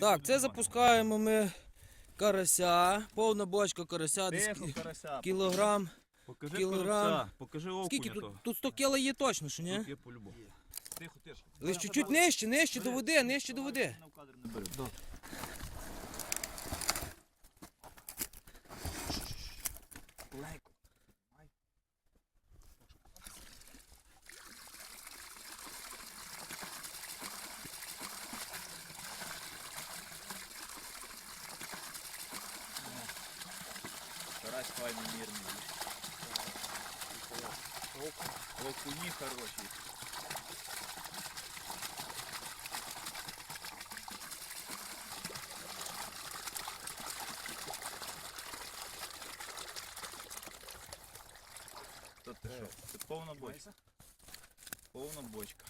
Так, це запускаємо ми карася, повна бочка карася, десь Тихо, карася. кілограм. Покажи кілограм. коробця, покажи окуня Скільки того. тут? Тут 100 кіла є точно, що ні? Тут є по-любому. Тихо, тихо. Лиш чуть-чуть нижче, нижче до води, нижче до води. На кадр не бери. Легко. Карась файний мірний. Окуні хороші. То ти що? Це повна бочка. Повна бочка.